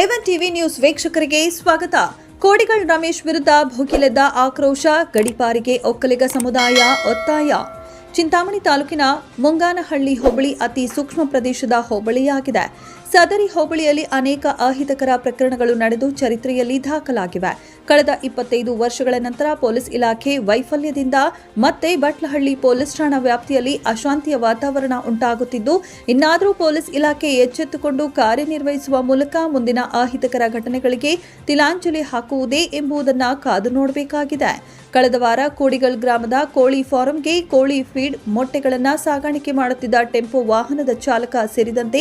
A one TV news ವೀಕ್ಷಕರಿಗೆ ಸ್ವಾಗತ. ಕೋಡಿಗಳ್ ರಮೇಶ್ ವಿರುದ್ಧ ಭೋಗಿಲೆದ್ದ ಆಕ್ರೋಶ, ಗಡಿಪಾರಿಗೆ ಒಕ್ಕಲಿಗ ಸಮುದಾಯ ಒತ್ತಾಯ. ಚಿಂತಾಮಣಿ ತಾಲೂಕಿನ ಮುಂಗಾನಹಳ್ಳಿ ಹೋಬಳಿ ಅತಿ ಸೂಕ್ಷ್ಮ ಪ್ರದೇಶದ ಹೋಬಳಿಯಾಗಿದೆ. ಸದರಿ ಹೋಬಳಿಯಲ್ಲಿ ಅನೇಕ ಅಹಿತಕರ ಪ್ರಕರಣಗಳು ನಡೆದು ಚರಿತ್ರೆಯಲ್ಲಿ ದಾಖಲಾಗಿವೆ. ಕಳೆದ ಇಪ್ಪತ್ತೈದು ವರ್ಷಗಳ ನಂತರ ಪೊಲೀಸ್ ಇಲಾಖೆ ವೈಫಲ್ಯದಿಂದ ಮತ್ತೆ ಬಟ್ಲಹಳ್ಳಿ ಪೊಲೀಸ್ ಠಾಣಾ ವ್ಯಾಪ್ತಿಯಲ್ಲಿ ಅಶಾಂತಿಯ ವಾತಾವರಣ ಉಂಟಾಗುತ್ತಿದ್ದು, ಇನ್ನಾದರೂ ಪೊಲೀಸ್ ಇಲಾಖೆ ಎಚ್ಚೆತ್ತುಕೊಂಡು ಕಾರ್ಯನಿರ್ವಹಿಸುವ ಮೂಲಕ ಮುಂದಿನ ಅಹಿತಕರ ಘಟನೆಗಳಿಗೆ ತಿಲಾಂಜಲಿ ಹಾಕುವುದೇ ಎಂಬುದನ್ನು ಕಾದು ನೋಡಬೇಕಾಗಿದೆ. ಕಳೆದ ವಾರ ಕೋಡಿಗಲ್ ಗ್ರಾಮದ ಕೋಳಿ ಫಾರಂಗೆ ಕೋಳಿ ಫೀಡ್ ಮೊಟ್ಟೆಗಳನ್ನು ಸಾಗಾಣಿಕೆ ಮಾಡುತ್ತಿದ್ದ ಟೆಂಪೋ ವಾಹನದ ಚಾಲಕ ಸೇರಿದಂತೆ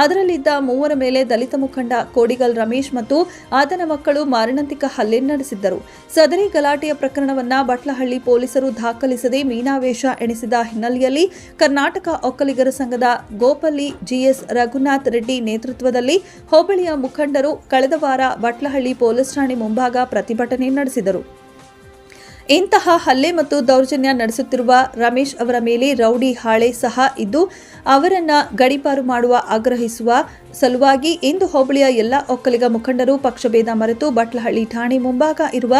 ಅದರಲ್ಲಿದ್ದ ಮೂವರ ಮೇಲೆ ದಲಿತ ಮುಖಂಡ ಕೋಡಿಗಲ್ ರಮೇಶ್ ಮತ್ತು ಆತನ ಮಕ್ಕಳು ಮಾರಣಾಂತಿಕ ಹಲ್ಲೆ ನಡೆಸಿದ್ದರು. ಸದರಿ ಗಲಾಟೆಯ ಪ್ರಕರಣವನ್ನ ಬಟ್ಲಹಳ್ಳಿ ಪೊಲೀಸರು ದಾಖಲಿಸದೆ ಮೀನಾವೇಶ ಎಣಿಸಿದ ಹಿನ್ನೆಲೆಯಲ್ಲಿ ಕರ್ನಾಟಕ ಒಕ್ಕಲಿಗರ ಸಂಘದ ಗೋಪಲ್ಲಿ ಜಿಎಸ್ ರಘುನಾಥ್ ರೆಡ್ಡಿ ನೇತೃತ್ವದಲ್ಲಿ ಹೋಬಳಿಯ ಮುಖಂಡರು ಕಳೆದ ವಾರ ಬಟ್ಲಹಳ್ಳಿ ಪೊಲೀಸ್ ಠಾಣೆ ಮುಂಭಾಗ ಪ್ರತಿಭಟನೆ ನಡೆಸಿದರು. ಇಂತಹ ಹಲ್ಲೆ ಮತ್ತು ದೌರ್ಜನ್ಯ ನಡೆಸುತ್ತಿರುವ ರಮೇಶ್ ಅವರ ಮೇಲೆ ರೌಡಿ ಹಾಳೆ ಸಹ ಇದ್ದು, ಅವರನ್ನ ಗಡಿಪಾರು ಮಾಡುವ ಆಗ್ರಹಿಸುವ ಸಲುವಾಗಿ ಇಂದು ಹೋಬಳಿಯ ಎಲ್ಲ ಒಕ್ಕಲಿಗ ಮುಖಂಡರು ಪಕ್ಷಭೇದ ಮರೆತು ಬಟ್ಲಹಳ್ಳಿ ಠಾಣೆ ಮುಂಭಾಗ ಇರುವ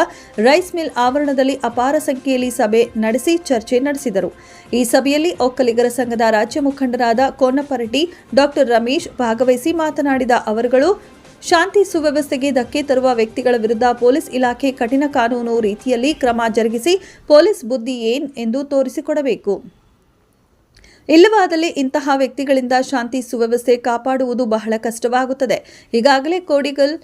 ರೈಸ್ ಮಿಲ್ ಆವರಣದಲ್ಲಿ ಅಪಾರ ಸಂಖ್ಯೆಯಲ್ಲಿ ಸಭೆ ನಡೆಸಿ ಚರ್ಚೆ ನಡೆಸಿದರು. ಈ ಸಭೆಯಲ್ಲಿ ಒಕ್ಕಲಿಗರ ಸಂಘದ ರಾಜ್ಯ ಮುಖಂಡರಾದ ಕೋನಪರಟಿ, ಡಾಕ್ಟರ್ ರಮೇಶ್ ಭಾಗವಹಿಸಿ ಮಾತನಾಡಿದ ಅವರುಗಳು ಶಾಂತಿ ಸುವ್ಯವಸ್ಥೆಗೆ ಧಕ್ಕೆ ತರುವ ವ್ಯಕ್ತಿಗಳ ವಿರುದ್ಧ ಪೊಲೀಸ್ ಇಲಾಖೆ ಕಠಿಣ ಕಾನೂನು ರೀತಿಯಲ್ಲಿ ಕ್ರಮ ಜರುಗಿಸಿ ಪೊಲೀಸ್ ಬುದ್ಧಿ ಏನ್ ಎಂದು ತೋರಿಸಿಕೊಡಬೇಕು. ಇಲ್ಲವಾದಲ್ಲಿ ಇಂತಹ ವ್ಯಕ್ತಿಗಳಿಂದ ಶಾಂತಿ ಸುವ್ಯವಸ್ಥೆ ಕಾಪಾಡುವುದು ಬಹಳ ಕಷ್ಟವಾಗುತ್ತದೆ. ಈಗಾಗಲೇ ಕೋಡಿಗಲ್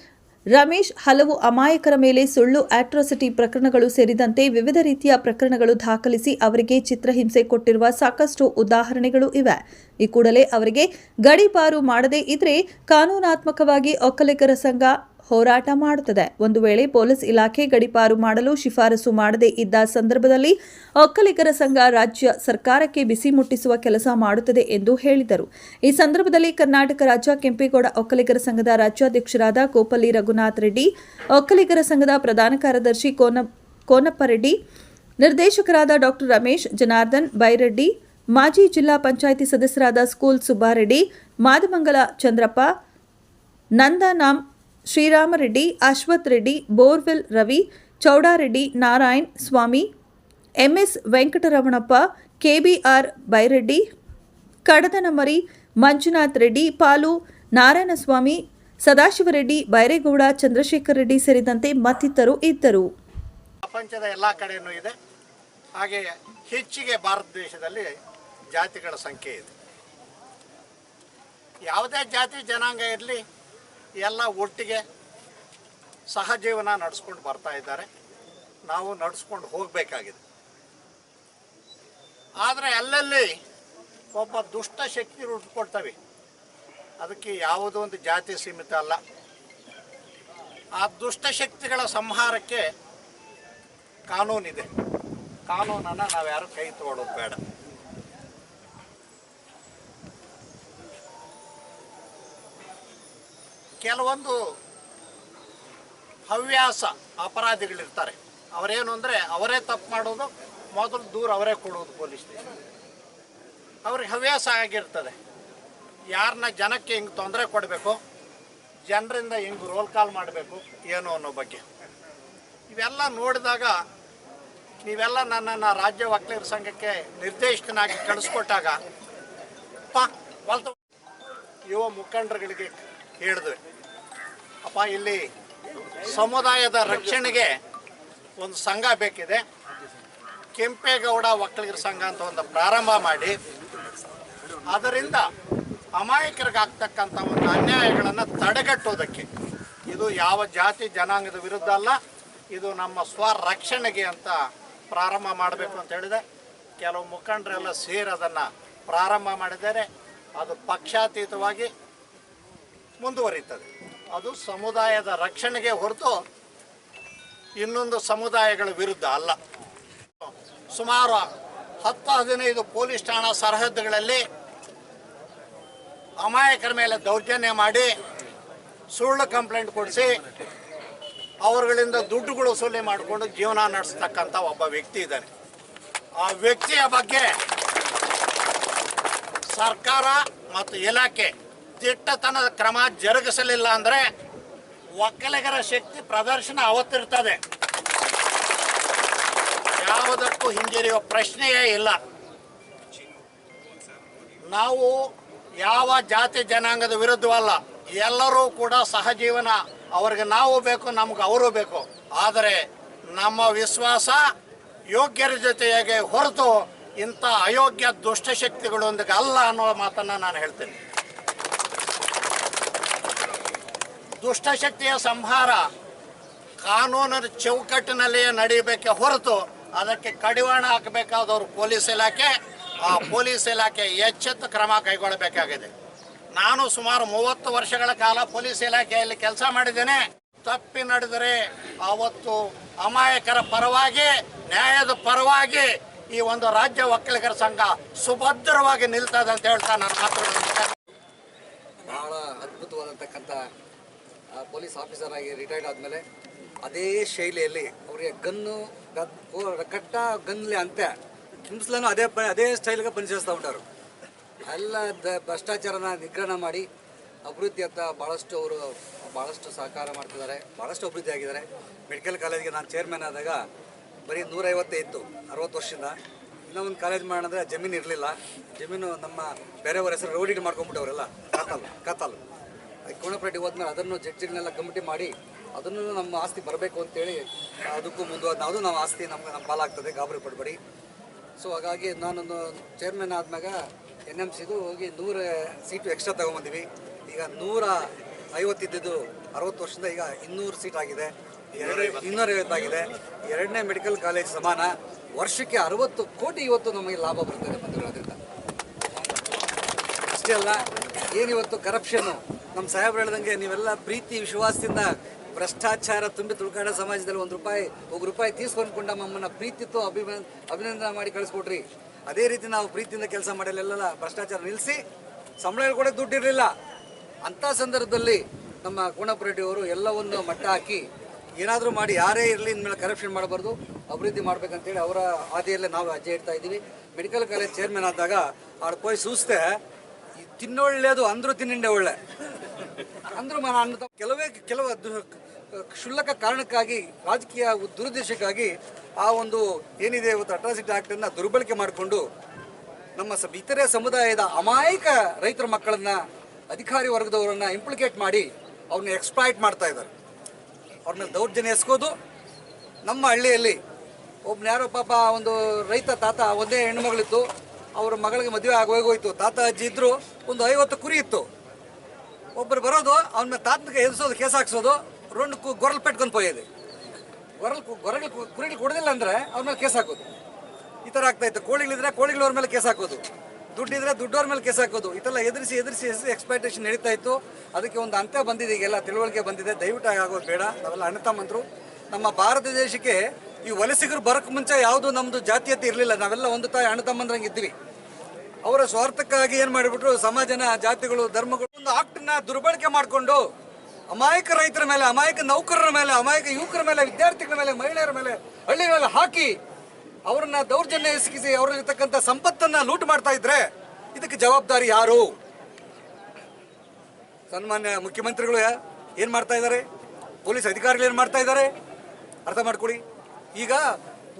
ರಮೇಶ್ ಹಲವು ಅಮಾಯಕರ ಮೇಲೆ ಸುಳ್ಳು ಆಟ್ರಾಸಿಟಿ ಪ್ರಕರಣಗಳು ಸೇರಿದಂತೆ ವಿವಿಧ ರೀತಿಯ ಪ್ರಕರಣಗಳು ದಾಖಲಿಸಿ ಅವರಿಗೆ ಚಿತ್ರಹಿಂಸೆ ಕೊಟ್ಟಿರುವ ಸಾಕಷ್ಟು ಉದಾಹರಣೆಗಳು ಇವೆ. ಈ ಕೂಡಲೇ ಅವರಿಗೆ ಗಡಿಪಾರು ಮಾಡದೇ ಇದ್ರೆ ಕಾನೂನಾತ್ಮಕವಾಗಿ ಒಕ್ಕಲಿಗರ ಸಂಘ ಹೋರಾಟ ಮಾಡುತ್ತದೆ. ಒಂದು ವೇಳೆ ಪೊಲೀಸ್ ಇಲಾಖೆ ಗಡಿಪಾರು ಮಾಡಲು ಶಿಫಾರಸು ಮಾಡದೇ ಇದ್ದ ಸಂದರ್ಭದಲ್ಲಿ ಒಕ್ಕಲಿಗರ ಸಂಘ ರಾಜ್ಯ ಸರ್ಕಾರಕ್ಕೆ ಬಿಸಿ ಮುಟ್ಟಿಸುವ ಕೆಲಸ ಮಾಡುತ್ತದೆ ಎಂದು ಹೇಳಿದರು. ಈ ಸಂದರ್ಭದಲ್ಲಿ ಕರ್ನಾಟಕ ರಾಜ್ಯ ಕೆಂಪೇಗೌಡ ಒಕ್ಕಲಿಗರ ಸಂಘದ ರಾಜ್ಯಾಧ್ಯಕ್ಷರಾದ ಕೋಪಲ್ಲಿ ರಘುನಾಥ್ ರೆಡ್ಡಿ, ಒಕ್ಕಲಿಗರ ಸಂಘದ ಪ್ರಧಾನ ಕಾರ್ಯದರ್ಶಿ ಕೋನ ಕೋನಪ್ಪರೆಡ್ಡಿ ನಿರ್ದೇಶಕರಾದ ಡಾಕ್ಟರ್ ರಮೇಶ್ ಜನಾರ್ದನ್ ಬೈರೆಡ್ಡಿ, ಮಾಜಿ ಜಿಲ್ಲಾ ಪಂಚಾಯಿತಿ ಸದಸ್ಯರಾದ school Subbareddy, Madamangala Chandrappa, Nandanam Sriramareddy Ashwath Reddy, borewell Ravi, Chowdareddy Narayan Swamy, MS Venkataramanappa, KBR Byreddy, Kadadanamari Manjunath Reddy, Palu Narayanaswamy, Sadashivareddy, Byregowda, Chandrashekhar Reddy ಸೇರಿದಂತೆ ಮತ್ತಿತರರು ಇದ್ದರು. ಪ್ರಪಂಚದ ಎಲ್ಲ ಕಡೆಯೂ ಇದೆ. ಹಾಗೆ ಹೆಚ್ಚಿಗೆ ಭಾರತ ದೇಶದಲ್ಲಿ ಜಾತಿಗಳ ಸಂಖ್ಯೆ ಇದೆ. ಯಾವುದೇ ಜಾತಿ ಜನಾಂಗ ಇರಲಿ ಎಲ್ಲ ಒಟ್ಟಿಗೆ ಸಹಜೀವನ ನಡೆಸ್ಕೊಂಡು ಬರ್ತಾ ಇದ್ದಾರೆ. ನಾವು ನಡೆಸ್ಕೊಂಡು ಹೋಗಬೇಕಾಗಿದೆ. ಆದರೆ ಅಲ್ಲಲ್ಲಿ ಒಬ್ಬ ದುಷ್ಟ ಶಕ್ತಿ ರುಟ್ಕೊಡ್ತವೆ ಅದಕ್ಕೆ ಯಾವುದೋ ಒಂದು ಜಾತಿ ಸೀಮಿತ ಅಲ್ಲ. ಆ ದುಷ್ಟಶಕ್ತಿಗಳ ಸಂಹಾರಕ್ಕೆ ಕಾನೂನಿದೆ. ಕಾನೂನನ್ನು ನಾವ್ಯಾರು ಕೈ ತಗೊಳ್ಳೋದು ಬೇಡ. ಕೆಲವೊಂದು ಹವ್ಯಾಸ ಅಪರಾಧಿಗಳಿರ್ತಾರೆ. ಅವರೇನು ಅಂದರೆ ಅವರೇ ತಪ್ಪು ಮಾಡೋದು, ಮೊದಲು ದೂರ ಅವರೇ ಕೊಡೋದು ಪೊಲೀಸ್ ಸ್ಟೇಷನ್. ಅವ್ರಿಗೆ ಹವ್ಯಾಸ ಆಗಿರ್ತದೆ. ಯಾರನ್ನ ಜನಕ್ಕೆ ಹಿಂಗೆ ತೊಂದರೆ ಕೊಡಬೇಕು, ಜನರಿಂದ ಹಿಂಗೆ ರೋಲ್ ಕಾಲ್ ಮಾಡಬೇಕು, ಏನು ಅನ್ನೋ ಬಗ್ಗೆ. ಇವೆಲ್ಲ ನೋಡಿದಾಗ ನೀವೆಲ್ಲ ನನ್ನನ್ನು ರಾಜ್ಯ ವಕೀಲರ ಸಂಘಕ್ಕೆ ನಿರ್ದೇಶಕನಾಗಿ ಕಳಿಸ್ಕೊಟ್ಟಾಗ ಹೊಲ್ತ ಯುವ ಮುಖಂಡರುಗಳಿಗೆ ಹೇಳಿದ್ವಿ. ಅಪ್ಪ, ಇಲ್ಲಿ ಸಮುದಾಯದ ರಕ್ಷಣೆಗೆ ಒಂದು ಸಂಘ ಬೇಕಿದೆ. ಕೆಂಪೇಗೌಡ ಒಕ್ಕಲಿಗರ ಸಂಘ ಅಂತ ಒಂದು ಪ್ರಾರಂಭ ಮಾಡಿ. ಅದರಿಂದ ಅಮಾಯಕರಿಗಾಗ್ತಕ್ಕಂಥ ಒಂದು ಅನ್ಯಾಯಗಳನ್ನು ತಡೆಗಟ್ಟೋದಕ್ಕೆ. ಇದು ಯಾವ ಜಾತಿ, ಜನಾಂಗದ ವಿರುದ್ಧ ಅಲ್ಲ, ಇದು ನಮ್ಮ ಸ್ವರಕ್ಷಣೆಗೆ ಅಂತ ಪ್ರಾರಂಭ ಮಾಡಬೇಕು ಅಂತ ಹೇಳಿದೆ. ಕೆಲವು ಮುಖಂಡರೆಲ್ಲ ಸೇರಿ ಅದನ್ನು ಪ್ರಾರಂಭ ಮಾಡಿದ್ದಾರೆ. ಅದು ಪಕ್ಷಾತೀತವಾಗಿ ಮುಂದುವರಿತದೆ ಅದು ಸಮುದಾಯದ ರಕ್ಷಣೆಗೆ ಹೊರತು ಇನ್ನೊಂದು ಸಮುದಾಯಗಳ ವಿರುದ್ಧ ಅಲ್ಲ. ಸುಮಾರು ಹತ್ತು ಹದಿನೈದು ಪೊಲೀಸ್ ಠಾಣಾ ಸರಹದ್ದುಗಳಲ್ಲಿ ಅಮಾಯಕರ ಮೇಲೆ ದೌರ್ಜನ್ಯ ಮಾಡಿ ಸುಳ್ಳು ಕಂಪ್ಲೇಂಟ್ ಕೊಡಿಸಿ ಅವರುಗಳಿಂದ ದುಡ್ಡುಗಳು ವಸೂಲಿ ಮಾಡಿಕೊಂಡು ಜೀವನ ನಡೆಸ್ತಕ್ಕಂಥ ಒಬ್ಬ ವ್ಯಕ್ತಿ ಇದ್ದಾನೆ. ಆ ವ್ಯಕ್ತಿಯ ಬಗ್ಗೆ ಸರ್ಕಾರ ಮತ್ತು ಇಲಾಖೆ ದಿಟ್ಟತನದ ಕ್ರಮ ಜರುಗಿಸಲಿಲ್ಲ ಅಂದರೆ ಒಕ್ಕಲಿಗರ ಶಕ್ತಿ ಪ್ರದರ್ಶನ ಅವತ್ತಿರ್ತದೆ. ಯಾವುದಕ್ಕೂ ಹಿಂಜರಿಯುವ ಪ್ರಶ್ನೆಯೇ ಇಲ್ಲ. ನಾವು ಯಾವ ಜಾತಿ ಜನಾಂಗದ ವಿರುದ್ಧವಲ್ಲ, ಎಲ್ಲರೂ ಕೂಡ ಸಹಜೀವನ. ಅವರಿಗೆ ನಾವು ಬೇಕು, ನಮ್ಗೆ ಅವರು ಬೇಕು. ಆದರೆ ನಮ್ಮ ವಿಶ್ವಾಸ ಯೋಗ್ಯರ ಜೊತೆಗೆ ಹೊರತು ಇಂಥ ಅಯೋಗ್ಯ ದುಷ್ಟಶಕ್ತಿಗಳೊಂದಿಗೆ ಅಲ್ಲ ಅನ್ನೋ ಮಾತನ್ನು ನಾನು ಹೇಳ್ತೇನೆ. ದುಷ್ಟಶಕ್ತಿಯ ಸಂಹಾರ ಕಾನೂನಿನ ಚೌಕಟ್ಟಿನಲ್ಲಿಯೇ ನಡೀಬೇಕೆ ಹೊರತು ಅದಕ್ಕೆ ಕಡಿವಾಣ ಹಾಕಬೇಕಾದವರು ಪೊಲೀಸ್ ಇಲಾಖೆ, ಆ ಪೊಲೀಸ್ ಇಲಾಖೆ ಎಚ್ಚೆತ್ತು ಕ್ರಮ ಕೈಗೊಳ್ಳಬೇಕಾಗಿದೆ. ನಾನು ಸುಮಾರು ಮೂವತ್ತು ವರ್ಷಗಳ ಕಾಲ ಪೊಲೀಸ್ ಇಲಾಖೆಯಲ್ಲಿ ಕೆಲಸ ಮಾಡಿದ್ದೇನೆ. ತಪ್ಪಿ ನಡೆದರೆ ಅವತ್ತು ಅಮಾಯಕರ ಪರವಾಗಿ, ನ್ಯಾಯದ ಪರವಾಗಿ ಈ ಒಂದು ರಾಜ್ಯ ಒಕ್ಕಲಿಗರ ಸಂಘ ಸುಭದ್ರವಾಗಿ ನಿಲ್ತದೆ ಅಂತ ಹೇಳ್ತಾ ನಾನು ಮಾತುಗಳನ್ನು ಬಹಳ ಅದ್ಭುತವಾದಂತಕ್ಕಂಥ ಪೊಲೀಸ್ ಆಫೀಸರ್ ಆಗಿ ರಿಟೈರ್ಡ್ ಆದಮೇಲೆ ಅದೇ ಶೈಲಿಯಲ್ಲಿ ಅವರಿಗೆ ಗನ್ನು ಕಟ್ಟ ಗನ್ಲಿ ಅಂತೆ ಹಿಂಸ್ಲನು ಅದೇ ಅದೇ ಸ್ಟೈಲ್ಗೆ ಪರಿಚಯಿಸ್ತಾ ಉಂಟಾರು. ಎಲ್ಲ ದ, ಭ್ರಷ್ಟಾಚಾರನ ನಿಗ್ರಹಣ ಮಾಡಿ ಅಭಿವೃದ್ಧಿ ಅಂತ ಭಾಳಷ್ಟು ಅವರು ಭಾಳಷ್ಟು ಸಹಕಾರ ಮಾಡ್ತಿದ್ದಾರೆ ಭಾಳಷ್ಟು ಅಭಿವೃದ್ಧಿ ಆಗಿದ್ದಾರೆ. ಮೆಡಿಕಲ್ ಕಾಲೇಜಿಗೆ ನಾನು ಚೇರ್ಮನ್ ಆದಾಗ ಬರೀ ನೂರೈವತ್ತೇ ಇತ್ತು, ಅರವತ್ತು ವರ್ಷದಿಂದ. ಇನ್ನೂ ಒಂದು ಕಾಲೇಜ್ ಮಾಡೋಣ ಜಮೀನು ಇರಲಿಲ್ಲ. ಜಮೀನು ನಮ್ಮ ಬೇರೆಯವ್ರ ಹೆಸರು ರೋಡಿಗೆ ಮಾಡ್ಕೊಂಬಿಟ್ಟವರೆಲ್ಲ ಕತ್ತಲ್ ಕತ್ತಲ್. ಕೋಣಪೇಟೆ ಹೋದ್ಮೇಲೆ ಅದನ್ನು ಜಡ್ಜಿಗಳನ್ನೆಲ್ಲ ಕಮಿಟಿ ಮಾಡಿ ಅದನ್ನು ನಮ್ಮ ಆಸ್ತಿ ಬರಬೇಕು ಅಂತೇಳಿ ಅದಕ್ಕೂ ಮುಂದುವರೆದು ಅದು ನಮ್ಮ ಆಸ್ತಿ, ನಮ್ಗೆ ನಮ್ಮ ಪಾಲಾಗ್ತದೆ, ಗಾಬರಿ ಪಡಬೇಡಿ. ಸೊ ಹಾಗಾಗಿ ನಾನೊಂದು ಚೇರ್ಮನ್ ಆದ್ಮ್ಯಾಗ ಎನ್ ಎಂ ಸಿದು ಹೋಗಿ ನೂರ ಸೀಟು ಎಕ್ಸ್ಟ್ರಾ ತೊಗೊಂಬಂದಿವಿ. ಈಗ ನೂರ ಐವತ್ತಿದ್ದು ಅರವತ್ತು ವರ್ಷದಿಂದ ಈಗ ಇನ್ನೂರು ಸೀಟ್ ಆಗಿದೆ. ಎರಡು ಇನ್ನೂರೈವತ್ತಾಗಿದೆ ಎರಡನೇ ಮೆಡಿಕಲ್ ಕಾಲೇಜ್ ಸಮಾನ. ವರ್ಷಕ್ಕೆ ಅರವತ್ತು ಕೋಟಿ ಇವತ್ತು ನಮಗೆ ಲಾಭ ಬರ್ತದೆ ಅಷ್ಟೇ ಅಲ್ಲ ಏನಿವತ್ತು ಕರಪ್ಷನ್ನು ನಮ್ಮ ಸಾಹೇಬ್ರು ಹೇಳ್ದಂಗೆ ನೀವೆಲ್ಲ ಪ್ರೀತಿ, ವಿಶ್ವಾಸದಿಂದ ಭ್ರಷ್ಟಾಚಾರ ತುಂಬಿ ತುಳ್ಕಾಡ ಸಮಾಜದಲ್ಲಿ ಒಂದು ರೂಪಾಯಿ ಒಬ್ಬ ರೂಪಾಯಿ ತೀಸ್ಕೊಂಡ್ಕೊಂಡ ನಮ್ಮನ್ನು ಪ್ರೀತಿತ್ತು ಅಭಿಮಾನ ಅಭಿನಂದನೆ ಮಾಡಿ ಕಳಿಸ್ಕೊಟ್ರಿ. ಅದೇ ರೀತಿ ನಾವು ಪ್ರೀತಿಯಿಂದ ಕೆಲಸ ಮಾಡಲೆಲ್ಲ ಭ್ರಷ್ಟಾಚಾರ ನಿಲ್ಲಿಸಿ ಸಂಬಳ ಕೂಡ ದುಡ್ಡು ಇರಲಿಲ್ಲ ಅಂಥ ಸಂದರ್ಭದಲ್ಲಿ ನಮ್ಮ ಕೋಣಪರೆಡ್ಡಿ ಅವರು ಎಲ್ಲವನ್ನು ಮಟ್ಟ ಹಾಕಿ, ಏನಾದರೂ ಮಾಡಿ ಯಾರೇ ಇರಲಿ ಇನ್ಮೇಲೆ ಕರಪ್ಷನ್ ಮಾಡಬಾರ್ದು, ಅಭಿವೃದ್ಧಿ ಮಾಡ್ಬೇಕಂತೇಳಿ ಅವರ ಹಾದಿಯಲ್ಲೇ ನಾವು ಅಜ್ಜೆ ಇಡ್ತಾ ಇದ್ದೀವಿ. ಮೆಡಿಕಲ್ ಕಾಲೇಜ್ ಚೇರ್ಮನ್ ಆದಾಗ ಅವ್ರ ಪೋಯ್ ಸೂಸ್ತೆ ತಿನ್ನೊಳ್ಳೆದು ಅಂದ್ರೂ ತಿನ್ನಿಂಡೆ ಒಳ್ಳೆ. ಅಂದ್ರೂ ಮನ ಅನ್ನದ ಕೆಲವೇ ಕೆಲವು ಕ್ಷುಲ್ಲಕ ಕಾರಣಕ್ಕಾಗಿ, ರಾಜಕೀಯ ದುರುದ್ದೇಶಕ್ಕಾಗಿ ಆ ಒಂದು ಏನಿದೆ ಇವತ್ತು ಅಟ್ರಾಸಿಟಿ ಆಕ್ಟ್ ಅನ್ನ ದುರ್ಬಳಕೆ ಮಾಡಿಕೊಂಡು ನಮ್ಮ ಇತರೆ ಸಮುದಾಯದ ಅಮಾಯಕ ರೈತರ ಮಕ್ಕಳನ್ನ, ಅಧಿಕಾರಿ ವರ್ಗದವರನ್ನ ಇಂಪ್ಲಿಕೇಟ್ ಮಾಡಿ ಅವ್ರನ್ನ ಎಕ್ಸ್ಪ್ಲಾಯ್ಟ್ ಮಾಡ್ತಾ ಇದ್ದಾರೆ. ಅವ್ರ ದೌರ್ಜನ್ಯ ಎಸ್ಕೋದು ನಮ್ಮ ಹಳ್ಳಿಯಲ್ಲಿ ಒಬ್ಬನ ಯಾರೋ ಪಾಪ ಒಂದು ರೈತ ತಾತ, ಒಂದೇ ಹೆಣ್ಣುಮಗಳಿತ್ತು ಅವ್ರ ಮಗಳಿಗೆ ಮದುವೆ ಆಗೋಗೋಯ್ತು ತಾತ, ಅಜ್ಜಿ ಇದ್ರು ಒಂದು ಐವತ್ತು ಕುರಿ ಇತ್ತು. ಒಬ್ಬರು ಬರೋದು, ಅವನ ತಾತನಿಗೆ ಎದುರಿಸೋದು, ಕೇಸ್ ಹಾಕ್ಸೋದು, ರೊಂಡು ಕು ಗೊರಲ್ ಪೆಟ್ಕೊಂಡು ಪೋಯೋದು ಗೊರಲ್ ಗೊರಗಳು ಕುರಿಗಳು ಕೊಡೋದಿಲ್ಲ ಅಂದ್ರೆ ಅವ್ರ ಮೇಲೆ ಕೇಸ್ ಹಾಕೋದು. ಈ ಥರ ಆಗ್ತಾಯಿತ್ತು ಕೋಳಿಗಳಿದ್ರೆ ಕೋಳಿಗಳವ್ರ ಮೇಲೆ ಕೇಸ್ ಹಾಕೋದು. ದುಡ್ಡಿದ್ರೆ ದುಡ್ಡವ್ರ ಮೇಲೆ ಕೇಸ್ ಹಾಕೋದು. ಇದೆಲ್ಲ ಎದುರಿಸಿ ಎದುರಿಸಿ ಎದುರಿಸಿ ಎಕ್ಸ್ಪೆಕ್ಟೇಷನ್ ನಡೀತಾ ಇತ್ತು. ಅದಕ್ಕೆ ಒಂದು ಅಂತ್ಯ ಬಂದಿದೆ, ಈಗೆಲ್ಲ ತಿಳುವಳಿಕೆ ಬಂದಿದೆ. ದಯವಿಟ್ಟು ಆಗೋದು ಬೇಡ. ಅವೆಲ್ಲ ಅಣ್ಣ ತಮ್ಮಂದ್ರು. ನಮ್ಮ ಭಾರತ ದೇಶಕ್ಕೆ ಈ ವಲಸಿಗರು ಬರೋಕ್ಕೆ ಮುಂಚೆ ಯಾವುದು ನಮ್ಮದು ಜಾತೀಯತೆ ಇರಲಿಲ್ಲ. ನಾವೆಲ್ಲ ಒಂದು ತಾಯಿ, ಅಣ್ಣ, ತಮ್ಮಂದ್ರಂಗೆ ಇದ್ವಿ ಅವರ ಸ್ವಾರ್ಥಕ್ಕಾಗಿ ಏನು ಮಾಡಿಬಿಟ್ರು ಸಮಾಜನ, ಜಾತಿಗಳು, ಧರ್ಮಗಳು ಒಂದು ಆಕ್ಟ್ನ ದುರ್ಬಳಕೆ ಮಾಡಿಕೊಂಡು ಅಮಾಯಕ ರೈತರ ಮೇಲೆ, ಅಮಾಯಕ ನೌಕರರ ಮೇಲೆ, ಅಮಾಯಕ ಯುವಕರ ಮೇಲೆ, ವಿದ್ಯಾರ್ಥಿಗಳ ಮೇಲೆ, ಮಹಿಳೆಯರ ಮೇಲೆ, ಹಳ್ಳಿಗಳ ಮೇಲೆ ಹಾಕಿ ಅವರನ್ನ ದೌರ್ಜನ್ಯ ಎಸಗಿಸಿ ಅವರಲ್ಲಿರ್ತಕ್ಕಂಥ ಸಂಪತ್ತನ್ನ ಲೂಟ್ ಮಾಡ್ತಾ ಇದ್ರೆ ಇದಕ್ಕೆ ಜವಾಬ್ದಾರಿ ಯಾರು? ಸನ್ಮಾನ್ಯ ಮುಖ್ಯಮಂತ್ರಿಗಳು ಏನ್ ಮಾಡ್ತಾ ಇದ್ದಾರೆ? ಪೊಲೀಸ್ ಅಧಿಕಾರಿಗಳು ಏನು ಮಾಡ್ತಾ ಇದ್ದಾರೆ? ಅರ್ಥ ಮಾಡ್ಕೊಳ್ಳಿ. ಈಗ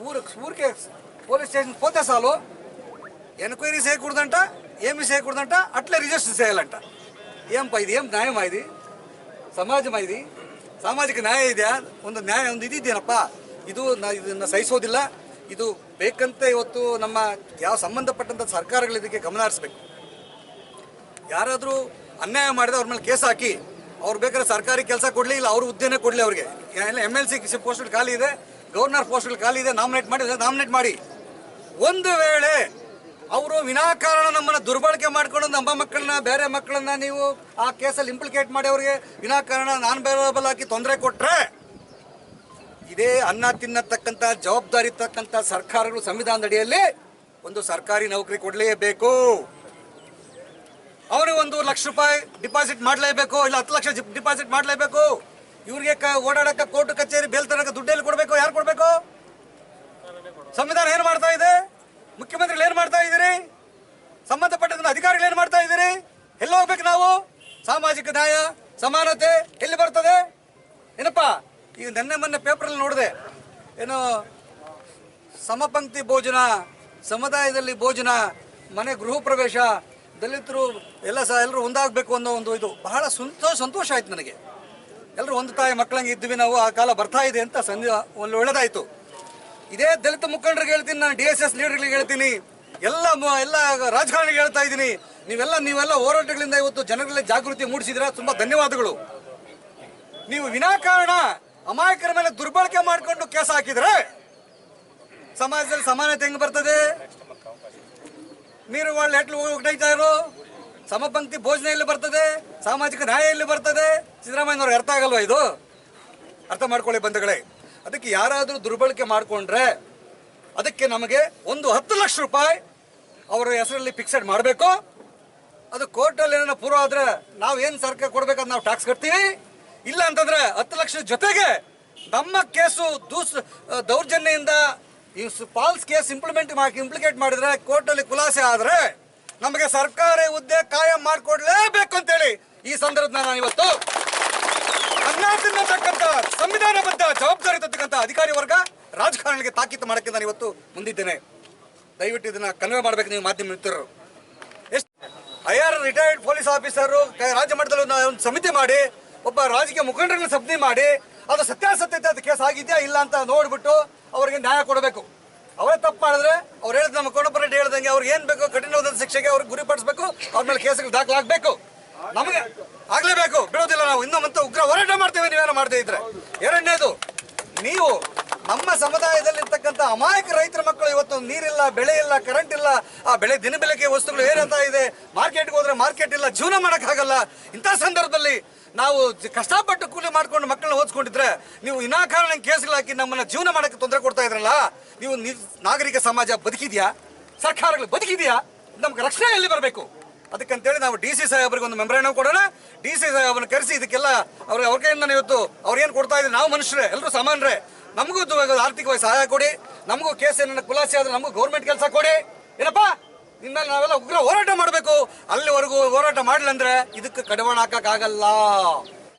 ఊరు ఊరికే పోలీస్ స్టేషన్ పోతే చాలు ఎంక్వైరీ చేయకూడదంట ఏమి చేయకూడదంట అట్లే రిజిస్టర్ చేయాలంట ఏం పా ఇది ఏం న్యాయమా ఇది ಸಮಾಜಮ ಇದು ಸಾಮಾಜಿಕ ನ್ಯಾಯ ಇದೆಯಾ ಒಂದು ನ್ಯಾಯ ಒಂದು ಇದಿದೆಯೇನಪ್ಪ ಇದು ನಾ ಇದನ್ನ ಸಹಿಸೋದಿಲ್ಲ ಇದು ಬೇಕಂತ ಇವತ್ತು ನಮ್ಮ ಯಾವ ಸಂಬಂಧಪಟ್ಟಂತ ಸರ್ಕಾರಗಳು ಇದಕ್ಕೆ ಗಮನ ಹರಿಸ್ಬೇಕು ಯಾರಾದರೂ ಅನ್ಯಾಯ ಮಾಡಿದ್ರೆ ಅವ್ರ ಮೇಲೆ ಕೇಸ್ ಹಾಕಿ ಅವ್ರು ಬೇಕಾದ್ರೆ ಸರ್ಕಾರಿ ಕೆಲಸ ಕೊಡಲಿ ಇಲ್ಲ ಅವ್ರ ಹುದ್ದೆನೇ ಕೊಡಲಿ ಅವ್ರಿಗೆ ಎಮ್ ಎಲ್ ಸಿ ಪೋಸ್ಟ್ಗಳು ಖಾಲಿ ಇದೆ ಗವರ್ನರ್ ಪೋಸ್ಟ್ಗಳು ಖಾಲಿ ಇದೆ, ನಾಮಿನೇಟ್ ಮಾಡಿ ನಾಮಿನೇಟ್ ಮಾಡಿ. ಒಂದು ವೇಳೆ ಅವರು ವಿನಾಕಾರಣ ನಮ್ಮನ್ನ ದುರ್ಬಳಕೆ ಮಾಡ್ಕೊಂಡು ನಮ್ಮ ಮಕ್ಕಳನ್ನ, ಬೇರೆ ಮಕ್ಕಳನ್ನ ನೀವು ಆ ಕೇಸಲ್ಲಿ ಇಂಪ್ಲಿಕೇಟ್ ಮಾಡಿ ಅವರಿಗೆ ವಿನಾಕಾರಣ ನಾನ್ ಬೇರೆಬಲ್ ಹಾಕಿ ತೊಂದರೆ ಕೊಟ್ರೆ, ಇದೇ ಅನ್ನ ತಿನ್ನತಕ್ಕಂಥ ಜವಾಬ್ದಾರಿ ಇರ್ತಕ್ಕಂಥ ಸರ್ಕಾರಗಳು ಸಂವಿಧಾನದಡಿಯಲ್ಲಿ ಒಂದು ಸರ್ಕಾರಿ ನೌಕರಿ ಕೊಡಲೇಬೇಕು. ಅವರು ಒಂದು ಲಕ್ಷ ರೂಪಾಯಿ ಡಿಪಾಸಿಟ್ ಮಾಡಲೇಬೇಕು, ಇಲ್ಲ ಹತ್ತು ಲಕ್ಷ ಡಿಪಾಸಿಟ್ ಮಾಡಲೇಬೇಕು. ಇವ್ರಿಗೆ ಓಡಾಡಕ ಕೋರ್ಟ್ ಕಚೇರಿ ಬೇಲ್ ತರಕ ದುಡ್ಡೆಲ್ಲಿ ಕೊಡಬೇಕು, ಯಾರು ಕೊಡಬೇಕು? ಸಂವಿಧಾನ ಏನು ಮಾಡ್ತಾ ಇದೆ? ಮುಖ್ಯಮಂತ್ರಿಗಳು ಏನು ಮಾಡ್ತಾ ಇದ್ದೀರಿ? ಸಂಬಂಧಪಟ್ಟ ಅಧಿಕಾರಿಗಳು ಏನು ಮಾಡ್ತಾ ಇದ್ದೀರಿ? ಎಲ್ಲಿ ಹೋಗ್ಬೇಕು ನಾವು? ಸಾಮಾಜಿಕ ನ್ಯಾಯ, ಸಮಾನತೆ ಎಲ್ಲಿ ಬರ್ತದೆ? ಏನಪ್ಪ ಈಗ ನೆನ್ನೆ ಮೊನ್ನೆ ಪೇಪರಲ್ಲಿ ನೋಡಿದೆ, ಏನು, ಸಮಪಂಕ್ತಿ ಭೋಜನ, ಸಮುದಾಯದಲ್ಲಿ ಭೋಜನ, ಮನೆ ಗೃಹ ಪ್ರವೇಶ, ದಲಿತರು ಎಲ್ಲ ಸಹ ಎಲ್ಲರೂ ಒಂದಾಗಬೇಕು ಅನ್ನೋ ಒಂದು ಇದು. ಬಹಳ ಸಂತೋಷ ಸಂತೋಷ ಆಯ್ತು ನನಗೆ. ಎಲ್ಲರೂ ಒಂದು ತಾಯಿ ಮಕ್ಕಳಂಗೆ ಇದ್ವಿ ನಾವು, ಆ ಕಾಲ ಬರ್ತಾ ಇದೆ ಅಂತ ಸಂಜೆ ಒಂದು ಒಳ್ಳೆದಾಯ್ತು. ಇದೇ ದಲಿತ ಮುಖಂಡರಿಗೆ ಹೇಳ್ತೀನಿ, ನಾನು ಡಿ ಎಸ್ ಎಸ್ ಲೀಡರ್ಗಳಿಗೆ ಹೇಳ್ತೀನಿ. ಎಲ್ಲ ಎಲ್ಲ ರಾಜಕಾರಣಿಗೆ ಹೇಳ್ತಾ ಇದ್ದೀನಿ. ನೀವೆಲ್ಲ ನೀವೆಲ್ಲ ಹೋರಾಟಗಳಿಂದ ಇವತ್ತು ಜನರಲ್ಲಿ ಜಾಗೃತಿ ಮೂಡಿಸಿದ್ರೆ ತುಂಬಾ ಧನ್ಯವಾದಗಳು. ನೀವು ವಿನಾಕಾರಣ, ಅಮಾಯಕರ ಮೇಲೆ ದುರ್ಬಳಕೆ ಮಾಡಿಕೊಂಡು ಕೇಸ್ ಹಾಕಿದ್ರೆ ಸಮಾಜದಲ್ಲಿ ಸಮಾನತೆ ಹೆಂಗ್ ಬರ್ತದೆ? ನೀರು ಒಳ್ಳೆ ಹೆಟ್ಲು ಹೋಗ್ತಾ ಇರೋ ಸಮಪಂಕ್ತಿ ಭೋಜನ ಎಲ್ಲಿ ಬರ್ತದೆ, ಸಾಮಾಜಿಕ ನ್ಯಾಯ ಎಲ್ಲಿ ಬರ್ತದೆ. ಸಿದ್ದರಾಮಯ್ಯನವ್ರಿಗೆ ಅರ್ಥ ಆಗಲ್ವಾ ಇದು? ಅರ್ಥ ಮಾಡ್ಕೊಳ್ಳಿ ಬಂಧುಗಳೇ. ಅದಕ್ಕೆ ಯಾರಾದರೂ ದುರ್ಬಳಕೆ ಮಾಡಿಕೊಂಡ್ರೆ ಅದಕ್ಕೆ ನಮಗೆ ಒಂದು ಹತ್ತು ಲಕ್ಷ ರೂಪಾಯಿ ಅವರ ಹೆಸರಲ್ಲಿ ಫಿಕ್ಸೆಡ್ ಮಾಡಬೇಕು. ಅದು ಕೋರ್ಟಲ್ಲಿ ಏನಾರ ಪೂರ್ವ ಆದ್ರೆ ನಾವು ಏನು ಸರ್ಕಾರ ಕೊಡ್ಬೇಕಂತ ನಾವು ಟ್ಯಾಕ್ಸ್ ಕಟ್ತೀವಿ? ಇಲ್ಲ ಅಂತಂದ್ರೆ ಹತ್ತು ಲಕ್ಷದ ಜೊತೆಗೆ ನಮ್ಮ ಕೇಸು ದೂಸ್ ದೌರ್ಜನ್ಯದಿಂದ ಈ ಫಾಲ್ಸ್ ಕೇಸ್ ಇಂಪ್ಲಿಮೆಂಟ್ ಮಾಡಿ ಇಂಪ್ಲಿಕೇಟ್ ಮಾಡಿದ್ರೆ ಕೋರ್ಟಲ್ಲಿ ಖುಲಾಸೆ ಆದ್ರೆ ನಮಗೆ ಸರ್ಕಾರಿ ಹುದ್ದೆ ಕಾಯಂ ಮಾಡಿಕೊಡ್ಲೇಬೇಕು ಅಂತೇಳಿ ಈ ಸಂದರ್ಭದಲ್ಲಿ ನಾನು ಇವತ್ತು ಅನ್ನ ತಿನ್ನತಕ್ಕಂಥ ಸಂವಿಧಾನಬದ್ಧ ಜವಾಬ್ದಾರಿ ತಕ್ಕಂಥ ಅಧಿಕಾರಿ ವರ್ಗ ರಾಜಕಾರಣಿಗೆ ತಾಕೀತು ಮಾಡೋಕ್ಕೆ ನಾನು ಇವತ್ತು ಮುಂದಿದ್ದೇನೆ. ದಯವಿಟ್ಟು ಇದನ್ನ ಕನ್ವೆ ಮಾಡಬೇಕು ನೀವು ಮಾಧ್ಯಮ ಮಿತ್ರರು. ಎಷ್ಟು I R retired police officer ರಾಜ್ಯ ಮಟ್ಟದಲ್ಲಿ ಒಂದು ಸಮಿತಿ ಮಾಡಿ, ಒಬ್ಬ ರಾಜಕೀಯ ಮುಖಂಡರನ್ನ ಸಮಿತಿ ಮಾಡಿ, ಅದು ಸತ್ಯಾಸತ್ಯತೆ ಅದು ಕೇಸ್ ಆಗಿದೆಯಾ ಇಲ್ಲ ಅಂತ ನೋಡ್ಬಿಟ್ಟು ಅವರಿಗೆ ನ್ಯಾಯ ಕೊಡಬೇಕು. ಅವರೇ ತಪ್ಪು ಮಾಡಿದ್ರೆ ಅವ್ರು ಹೇಳಿದ ನಮ್ಮ ರೆಡ್ಡಿ ಹೇಳ್ದಂಗೆ ಅವ್ರಿಗೆ ಏನ್ ಬೇಕು ಕಠಿಣವಾದ ಶಿಕ್ಷೆಗೆ ಅವ್ರಿಗೆ ಗುರಿಪಡಿಸಬೇಕು ಅವ್ರ ಮೇಲೆ ಕೇಸ್ಗಳು ದಾಖಲಾಗಬೇಕು. ನಮಗೆ ಆಗ್ಲೇಬೇಕು ಬಿಡೋದಿಲ್ಲ ನಾವು. ಇನ್ನೂ ಮತ್ತೆ ಉಗ್ರ ಹೋರಾಟ ಮಾಡ್ತೇವೆ ನೀವೇನೋ ಮಾಡ್ತಾ ಇದ್ರೆ. ಎರಡನೇದು, ನೀವು ನಮ್ಮ ಸಮುದಾಯದಲ್ಲಿ ಇರ್ತಕ್ಕಂಥ ಅಮಾಯಕ ರೈತರ ಮಕ್ಕಳು ಇವತ್ತು ನೀರಿಲ್ಲ, ಬೆಳೆ ಇಲ್ಲ ಕರೆಂಟ್ ಇಲ್ಲ, ಆ ಬೆಳೆ ದಿನ ಬೆಳಗ್ಗೆ ವಸ್ತುಗಳು ಏನಂತ ಇದೆ ಮಾರ್ಕೆಟ್ಗೆ ಹೋದ್ರೆ ಮಾರ್ಕೆಟ್ ಇಲ್ಲ, ಜೀವನ ಮಾಡೋಕ್ಕಾಗಲ್ಲ. ಇಂಥ ಸಂದರ್ಭದಲ್ಲಿ ನಾವು ಕಷ್ಟಪಟ್ಟು ಕೂಲಿ ಮಾಡ್ಕೊಂಡು ಮಕ್ಕಳನ್ನ ಓದಿಸ್ಕೊಂಡಿದ್ರೆ ನೀವು ವಿನಾಕಾರಣ ಕೇಸ್ಗಳು ಹಾಕಿ ನಮ್ಮನ್ನ ಜೀವನ ಮಾಡಕ್ಕೆ ತೊಂದರೆ ಕೊಡ್ತಾ ಇದ್ರಲ್ಲ, ನೀವು ನಾಗರಿಕ ಸಮಾಜ ಬದುಕಿದ್ಯಾ? ಸರ್ಕಾರಗಳು ಬದುಕಿದ್ಯಾ? ನಮ್ಗೆ ರಕ್ಷಣೆ ಎಲ್ಲಿ ಬರಬೇಕು? ಅದಕ್ಕಂತೇಳಿ ನಾವು ಡಿ ಸಿ ಸಾಹೇಬ್ರಿಗೆ ಒಂದು ಮೆಂಬರೇನೋ ಕೊಡೋಣ. ಡಿ ಸಿ ಸಾಹೇಬ್ರನ್ನ ಕರೆಸಿ ಇದಕ್ಕೆಲ್ಲ ಅವ್ರಿಗೆ ಅವ್ರ ಕೈಯಿಂದ ಇವತ್ತು ಅವ್ರೇನು ಕೊಡ್ತಾ ಇದ್ದೀವಿ ನಾವು ಮನುಷ್ಯರೇ ಎಲ್ಲರೂ ಸಮಾನರೇ ನಮಗೂ ಆರ್ಥಿಕವಾಗಿ ಸಹಾಯ ಕೊಡಿ. ನಮಗೂ ಕೇಸ್ ಏನನ್ನ ಖುಲಾಸೆ ಆದ್ರೆ ನಮಗೂ ಗೌರ್ಮೆಂಟ್ ಕೆಲಸ ಕೊಡಿ. ಏನಪ್ಪ? ಇನ್ಮೇಲೆ ನಾವೆಲ್ಲ ಉಗ್ರ ಹೋರಾಟ ಮಾಡಬೇಕು. ಅಲ್ಲಿವರೆಗೂ ಹೋರಾಟ ಮಾಡಲಂದ್ರೆ ಇದಕ್ಕೆ ಕಡಿವಾಣ ಹಾಕಕ್ಕಾಗಲ್ಲ.